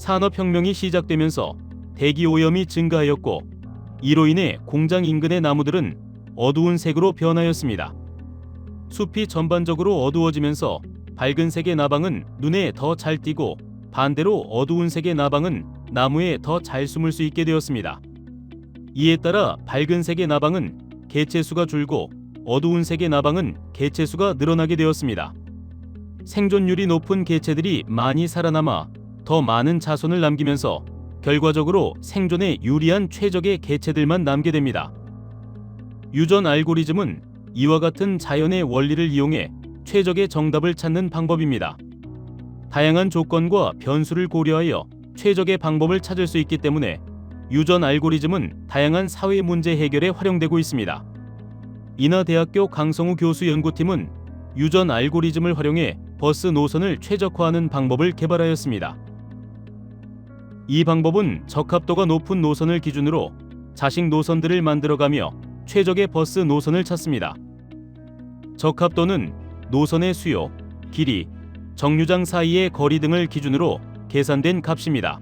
산업혁명이 시작되면서 대기 오염이 증가하였고 이로 인해 공장 인근의 나무들은 어두운 색으로 변하였습니다. 숲이 전반적으로 어두워지면서 밝은 색의 나방은 눈에 더 잘 띄고 반대로 어두운 색의 나방은 나무에 더 잘 숨을 수 있게 되었습니다. 이에 따라 밝은 색의 나방은 개체수가 줄고 어두운 색의 나방은 개체수가 늘어나게 되었습니다. 생존율이 높은 개체들이 많이 살아남아 더 많은 자손을 남기면서 결과적으로 생존에 유리한 최적의 개체들만 남게 됩니다. 유전 알고리즘은 이와 같은 자연의 원리를 이용해 최적의 정답을 찾는 방법입니다. 다양한 조건과 변수를 고려하여 최적의 방법을 찾을 수 있기 때문에 유전 알고리즘은 다양한 사회 문제 해결에 활용되고 있습니다. 인하대학교 강성우 교수 연구팀은 유전 알고리즘을 활용해 버스 노선을 최적화하는 방법을 개발하였습니다. 이 방법은 적합도가 높은 노선을 기준으로 자식 노선들을 만들어가며 최적의 버스 노선을 찾습니다. 적합도는 노선의 수요, 길이, 정류장 사이의 거리 등을 기준으로 계산된 값입니다.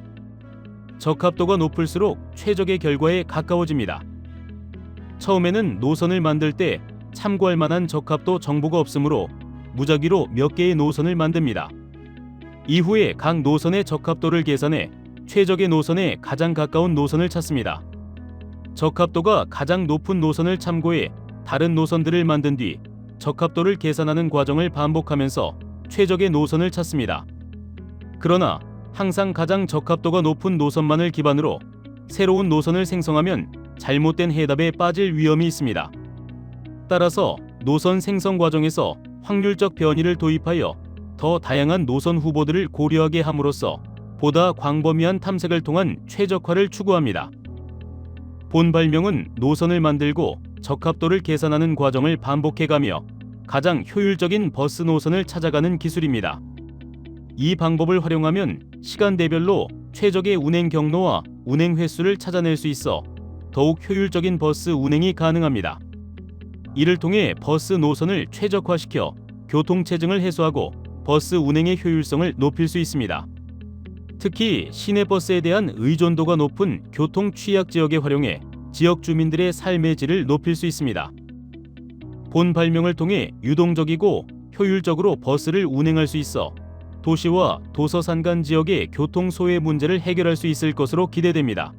적합도가 높을수록 최적의 결과에 가까워집니다. 처음에는 노선을 만들 때 참고할 만한 적합도 정보가 없으므로 무작위로 몇 개의 노선을 만듭니다. 이후에 각 노선의 적합도를 계산해 최적의 노선에 가장 가까운 노선을 찾습니다. 적합도가 가장 높은 노선을 참고해 다른 노선들을 만든 뒤 적합도를 계산하는 과정을 반복하면서 최적의 노선을 찾습니다. 그러나 항상 가장 적합도가 높은 노선만을 기반으로 새로운 노선을 생성하면 잘못된 해답에 빠질 위험이 있습니다. 따라서 노선 생성 과정에서 확률적 변이를 도입하여 더 다양한 노선 후보들을 고려하게 함으로써 보다 광범위한 탐색을 통한 최적화를 추구합니다. 본 발명은 노선을 만들고 적합도를 계산하는 과정을 반복해가며 가장 효율적인 버스 노선을 찾아가는 기술입니다. 이 방법을 활용하면 시간대별로 최적의 운행 경로와 운행 횟수를 찾아낼 수 있어 더욱 효율적인 버스 운행이 가능합니다. 이를 통해 버스 노선을 최적화시켜 교통체증을 해소하고 버스 운행의 효율성을 높일 수 있습니다. 특히 시내버스에 대한 의존도가 높은 교통 취약 지역에 활용해 지역 주민들의 삶의 질을 높일 수 있습니다. 본 발명을 통해 유동적이고 효율적으로 버스를 운행할 수 있어 도시와 도서산 간 지역의 교통 소외 문제를 해결할 수 있을 것으로 기대됩니다.